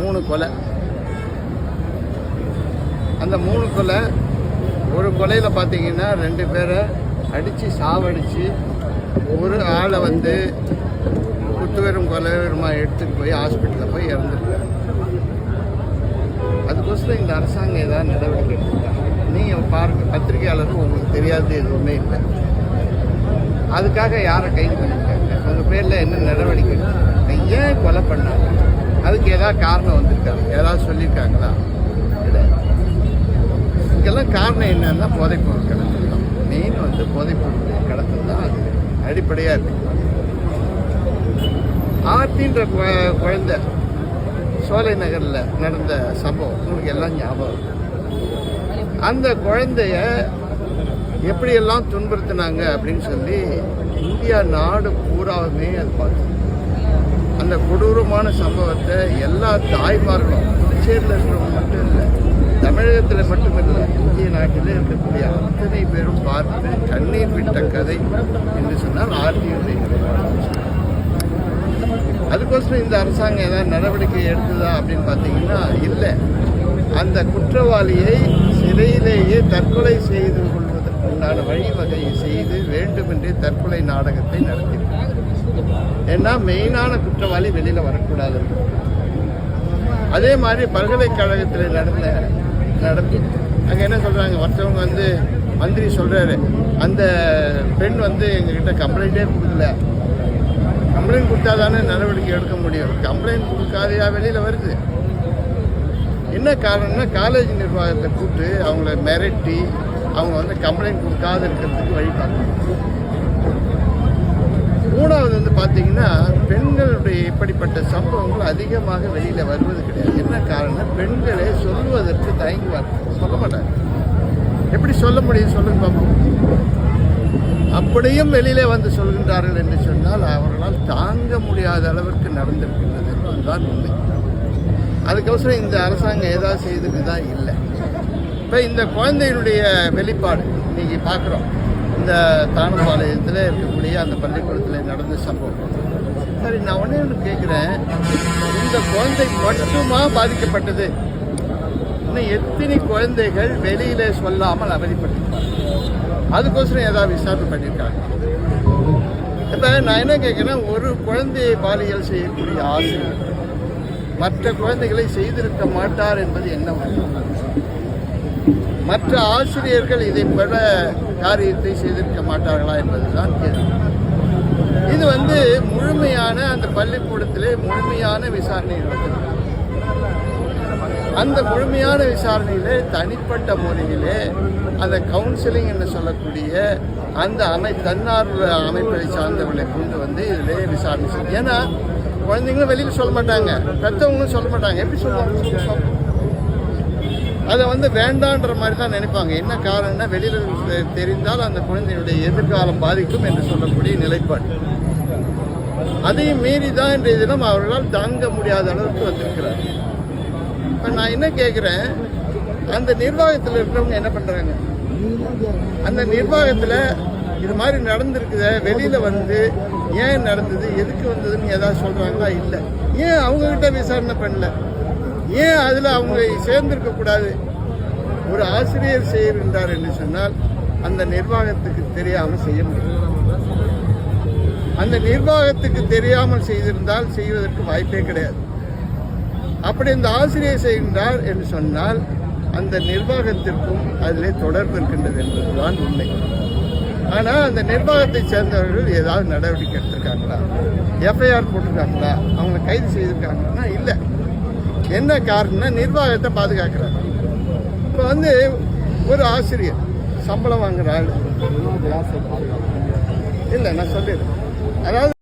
மூணு கொலை. அந்த மூணு கொலை ஒரு கொலையில் பார்த்தீங்கன்னா ரெண்டு பேரை அடித்து சாவடித்து ஒரு ஆளை வந்து குத்துவரும் கொலைவருமாக எடுத்துகிட்டு போய் ஹாஸ்பிட்டலில் போய் இறந்துருக்காங்க அதுக்கோசரம் இந்த அரசாங்கம் ஏதாவது நடவடிக்கை எடுத்துருக்காங்க? நீங்கள் பாருங்கள் பத்திரிகையாளருக்கு உங்களுக்கு தெரியாதது எதுவுமே இல்லை. அதுக்காக யாரை கைது பண்ணியிருக்காங்க? உங்கள் பேரில் என்ன நடவடிக்கை ஏன் கொலை பண்ணாங்க? அதுக்கு ஏதாவது காரணம் வந்திருக்காங்க. ஏதாவது சொல்லியிருக்காங்களா? கிடையாது இதுக்கெல்லாம் காரணம் என்னன்னா போதைப்பொருள் கடத்தல் தான் மெயின் வந்து போதைப்பொருள் கடத்தல் தான் அது அடிப்படையாக இருக்கு ஆர்த்தின்ற குழந்தை சோலை நகரில் நடந்த சம்பவம் உங்களுக்கு எல்லாம் ஞாபகம் இருக்கு. அந்த குழந்தைய எப்படியெல்லாம் துன்புறுத்தினாங்க அப்படின்னு சொல்லி இந்தியா நாடு பூராவுமே அது பார்த்து அந்த கொடூரமான சம்பவத்தை எல்லா தாய்மார்களும் புதுச்சேரியில் இருக்கிறவங்க மட்டும் இல்லை தமிழகத்தில் மட்டும் இல்லை இந்திய நாட்டில் இருக்கக்கூடிய அத்தனை பேரும் பார்த்து கண்ணீர் விட்ட கதை என்று சொன்னால் ஆர்டியுடைய அதுக்கோசரம் இந்த அரசாங்கம் ஏதாவது நடவடிக்கை எடுத்ததா அப்படின்னு பார்த்தீங்கன்னா இல்லை. அந்த குற்றவாளியை சிறையிலேயே தற்கொலை செய்து கொள்ள உண்டான வழிவகை செய்து வேண்டுமென்றே தற்கொலை நாடகத்தை நடத்தினார். ஏன்னா மெயினான குற்றவாளி வெளியில் வரக்கூடாது. அதே மாதிரி பல்கலைக்கழகத்தில் நடந்த நடத்தி அங்கே என்ன சொல்கிறாங்க ஒருத்தவங்க வந்து மந்திரி சொல்கிறாரு அந்த பெண் வந்து எங்ககிட்ட கம்ப்ளைண்ட்டே கொடுக்கல. கம்ப்ளைண்ட் கொடுத்தா தானே நடவடிக்கை எடுக்க முடியும். கம்ப்ளைண்ட் கொடுக்காதையா வெளியில் வருது. என்ன காரணம்னா காலேஜ் நிர்வாகத்தை கூப்பிட்டு அவங்கள மிரட்டி அவங்க வந்து கம்ப்ளைண்ட் கொடுக்காத இருக்கிறதுக்கு வழி பார்க்கணும் மூணாவது வந்து பார்த்தீங்கன்னா பெண்களுடைய இப்படிப்பட்ட சம்பவங்கள் அதிகமாக வெளியில் வருவது கிடையாது. என்ன காரணம் பெண்களே சொல்வதற்கு தயங்குவார்கள் சொல்ல மாட்டாங்க. எப்படி சொல்ல முடியும் சொல்லுங்க பார்ப்போம் அப்படியும் வெளியிலே வந்து சொல்கின்றார்கள் என்று சொன்னால் அவர்களால் தாங்க முடியாத அளவிற்கு நடந்திருக்கின்றது என்பதுதான் உண்மை. அதுக்கோசரம் இந்த அரசாங்கம் ஏதாவது செய்ததுதா இல்லை. இப்போ இந்த குழந்தையினுடைய வெளிப்பாடு இன்றைக்கி பார்க்குறோம். இந்த தானபாளையத்தில் இருக்கக்கூடிய அந்த பள்ளிக்கூடத்தில் நடந்த சம்பவம். சரி நான் ஒன்றே ஒன்று கேட்குறேன் இந்த குழந்தை மட்டுமா பாதிக்கப்பட்டது? இன்னும் எத்தனை குழந்தைகள் வெளியிலே சொல்லாமல் அவதிப்பட்டிருப்பாங்க அதுக்கோசரம் ஏதாவது விசாரணை பண்ணியிருக்காங்க. இப்போ நான் என்ன கேட்குறேன் ஒரு குழந்தையை பாலியல் செய்யக்கூடிய ஆசிரியர் மற்ற குழந்தைகளை செய்திருக்க மாட்டார் என்பது என்ன மற்ற ஆசிரியர்கள் இதை பெற காரியத்தை செய்திருக்க மாட்டார்களா என்பதுதான் கேள்வி. இது வந்து முழுமையான அந்த பள்ளிக்கூடத்திலே முழுமையான விசாரணை நடக்கிறது அந்த முழுமையான விசாரணையிலே தனிப்பட்ட முறையிலே அந்த கவுன்சிலிங் என்று சொல்லக்கூடிய அந்த அமை தன்னார்வ அமைப்பை சார்ந்தவர்களை கொண்டு வந்து இதிலே விசாரணை செய்யும் ஏன்னா குழந்தைங்களும் வெளியில் சொல்ல மாட்டாங்க பெற்றவங்களும் சொல்ல மாட்டாங்க எப்படி சொல்லுவாங்க? அதை வந்து வேண்டான்ற மாதிரி தான் நினைப்பாங்க. என்ன காரணம்னா வெளியில் தெரிந்தால் அந்த குழந்தையுடைய எதிர்காலம் பாதிக்கும் என்று சொல்லக்கூடிய நிலைப்பாடு. அதையும் மீறி தான் இன்றைய தினம் அவர்களால் தாங்க முடியாத அளவுக்கு வந்திருக்கிறார். இப்போ நான் என்ன கேட்குறேன் அந்த நிர்வாகத்தில் இருக்கிறவங்க என்ன பண்ணுறாங்க அந்த நிர்வாகத்தில் இது மாதிரி நடந்திருக்குத வெளியில் வந்து ஏன் நடந்தது எதுக்கு வந்ததுன்னு ஏதாவது சொல்கிறாங்களா இல்லை. ஏன் அவங்கக்கிட்ட விசாரணை பண்ணல? ஏன் அதில் அவங்க சேர்ந்திருக்க கூடாது ஒரு ஆசிரியர் செய்கின்றார் என்று சொன்னால் அந்த நிர்வாகத்துக்கு தெரியாமல் செய்ய முடியும் அந்த நிர்வாகத்துக்கு தெரியாமல் செய்திருந்தால் செய்வதற்கு வாய்ப்பே கிடையாது. அப்படி இந்த ஆசிரியர் செய்கின்றார் என்று சொன்னால் அந்த நிர்வாகத்திற்கும் அதில் தொடர்பு இருக்கின்றது என்பதுதான் உண்மை. ஆனால் அந்த நிர்வாகத்தை சேர்ந்தவர்கள் ஏதாவது நடவடிக்கை எடுத்திருக்காங்களா? எஃப்ஐஆர் போட்டிருக்காங்களா? அவங்களை கைது செய்திருக்காங்கன்னா இல்லை. என்ன காரணம்னா நிர்வாகத்தை பாதுகாக்கிறாங்க. இப்போ வந்து ஒரு ஆசிரியர் சம்பளம் வாங்குற ஆள். இல்லை நான் சொல்லிடுறேன் அதாவது